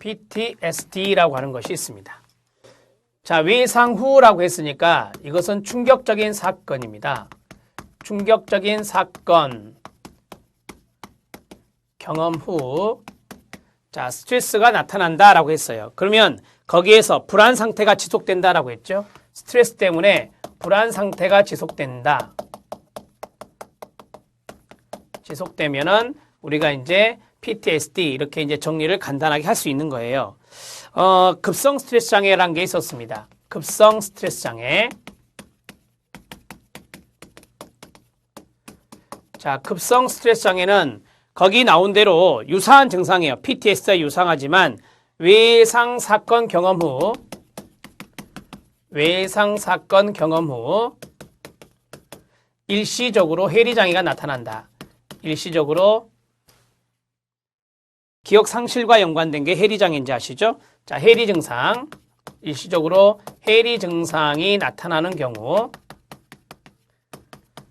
PTSD라고 하는 것이 있습니다. 자, 외상후라고 했으니까 이것은 충격적인 사건입니다. 충격적인 사건 경험 후 자, 스트레스가 나타난다라고 했어요. 그러면 거기에서 불안 상태가 지속된다라고 했죠. 스트레스 때문에 불안 상태가 지속된다. 지속되면은 우리가 이제 PTSD 이렇게 이제 정리를 간단하게 할 수 있는 거예요. 어, 급성 스트레스 장애라는 게 있었습니다. 급성 스트레스 장애. 자, 급성 스트레스 장애는 거기 나온 대로 유사한 증상이에요. PTSD와 유사하지만 외상 사건 경험 후 외상 사건 경험 후 일시적으로 해리 장애가 나타난다. 일시적으로 기억 상실과 연관된 게 해리 장애인지 아시죠? 자, 해리 증상. 일시적으로 해리 증상이 나타나는 경우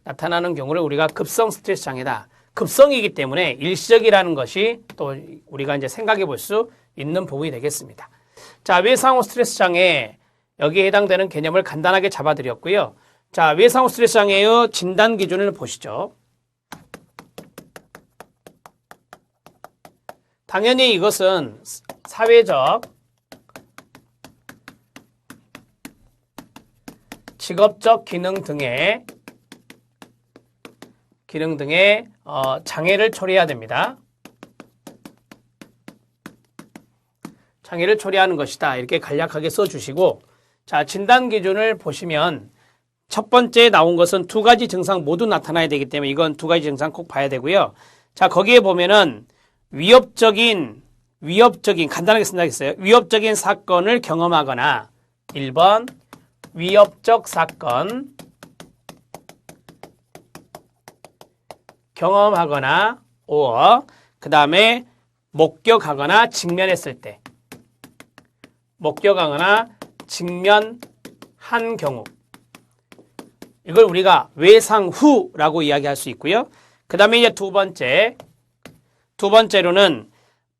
나타나는 경우를 우리가 급성 스트레스 장애다. 급성이기 때문에 일시적이라는 것이 또 우리가 이제 생각해 볼 수 있는 부분이 되겠습니다. 자, 외상후 스트레스 장애 여기에 해당되는 개념을 간단하게 잡아드렸고요. 자, 외상후 스트레스 장애의 진단 기준을 보시죠. 당연히 이것은 사회적, 직업적 기능 등의 기능 등의 어, 장애를 처리해야 됩니다. 장애를 처리하는 것이다. 이렇게 간략하게 써주시고 자 진단 기준을 보시면 첫 번째 나온 것은 두 가지 증상 모두 나타나야 되기 때문에 이건 두 가지 증상 꼭 봐야 되고요. 자 거기에 보면은 위협적인 위협적인 간단하게 생각했어요. 위협적인 사건을 경험하거나 1번 위협적 사건 경험하거나 5. 그 다음에 목격하거나 직면했을 때 목격하거나 직면한 경우 이걸 우리가 외상후라고 이야기할 수 있고요. 그 다음에 이제 두 번째 두 번째로는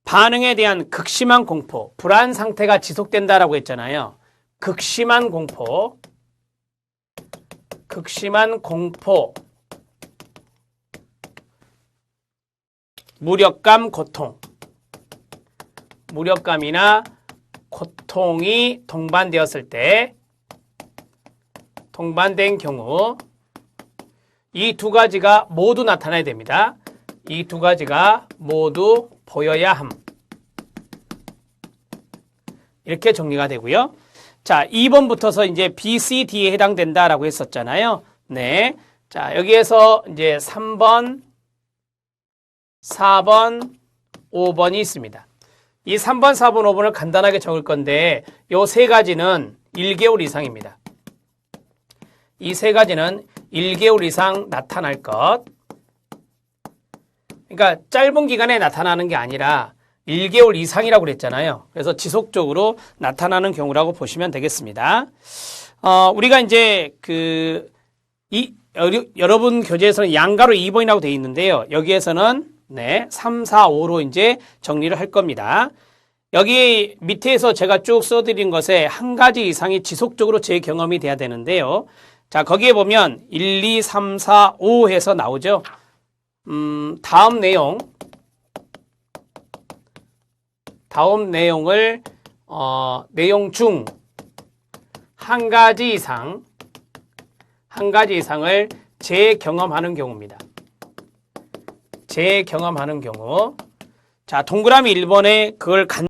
반응에 대한 극심한 공포, 불안 상태가 지속된다라고 했잖아요. 극심한 공포, 극심한 공포, 무력감, 고통, 무력감이나 고통이 동반되었을 때, 동반된 경우, 이 두 가지가 모두 나타나야 됩니다. 이 두 가지가 모두 보여야 함. 이렇게 정리가 되고요. 자, 2번부터서 이제 B, C, D에 해당된다라고 했었잖아요. 네. 자, 여기에서 이제 3번, 4번, 5번이 있습니다. 이 3번, 4번, 5번을 간단하게 적을 건데 요 세 가지는 1개월 이상입니다. 이 세 가지는 1개월 이상 나타날 것. 그러니까 짧은 기간에 나타나는 게 아니라 1개월 이상이라고 그랬잖아요. 그래서 지속적으로 나타나는 경우라고 보시면 되겠습니다. 어, 우리가 이제 그, 이, 여러분 교재에서는 양가로 2번이라고 되어 있는데요. 여기에서는 네, 3, 4, 5로 이제 정리를 할 겁니다. 여기 밑에서 제가 쭉 써드린 것에 한 가지 이상이 지속적으로 제 경험이 돼야 되는데요. 자, 거기에 보면 1, 2, 3, 4, 5 해서 나오죠. 음, 다음 내용. 다음 내용을, 어, 내용 중 한 가지 이상, 한 가지 이상을 재경험하는 경우입니다. 재경험하는 경우. 자, 동그라미 1번에 그걸 간